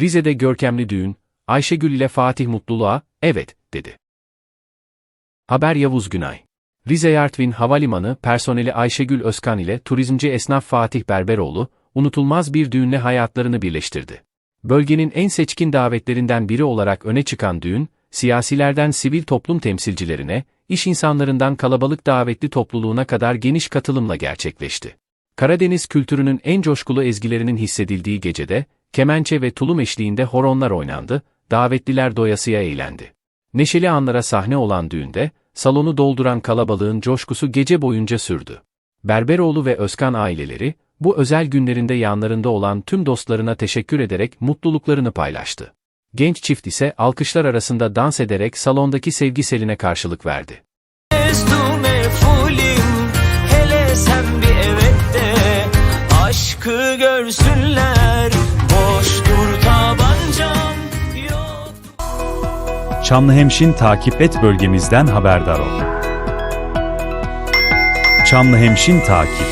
Rize'de görkemli düğün, Ayşegül ile Fatih mutluluğa, evet, dedi. Haber Yavuz Günay. Rize Yartvin Havalimanı personeli Ayşegül Özkan ile turizmci esnaf Fatih Berberoğlu, unutulmaz bir düğünle hayatlarını birleştirdi. Bölgenin en seçkin davetlerinden biri olarak öne çıkan düğün, siyasilerden sivil toplum temsilcilerine, iş insanlarından kalabalık davetli topluluğuna kadar geniş katılımla gerçekleşti. Karadeniz kültürünün en coşkulu ezgilerinin hissedildiği gecede, kemençe ve tulum eşliğinde horonlar oynandı, davetliler doyasıya eğlendi. Neşeli anlara sahne olan düğünde, salonu dolduran kalabalığın coşkusu gece boyunca sürdü. Berberoğlu ve Özkan aileleri, bu özel günlerinde yanlarında olan tüm dostlarına teşekkür ederek mutluluklarını paylaştı. Genç çift ise alkışlar arasında dans ederek salondaki sevgi seline karşılık verdi. Hele sen bir evet de Aşkı görsünler Çamlıhemşin takip et bölgemizden haberdar ol. Çamlıhemşin takip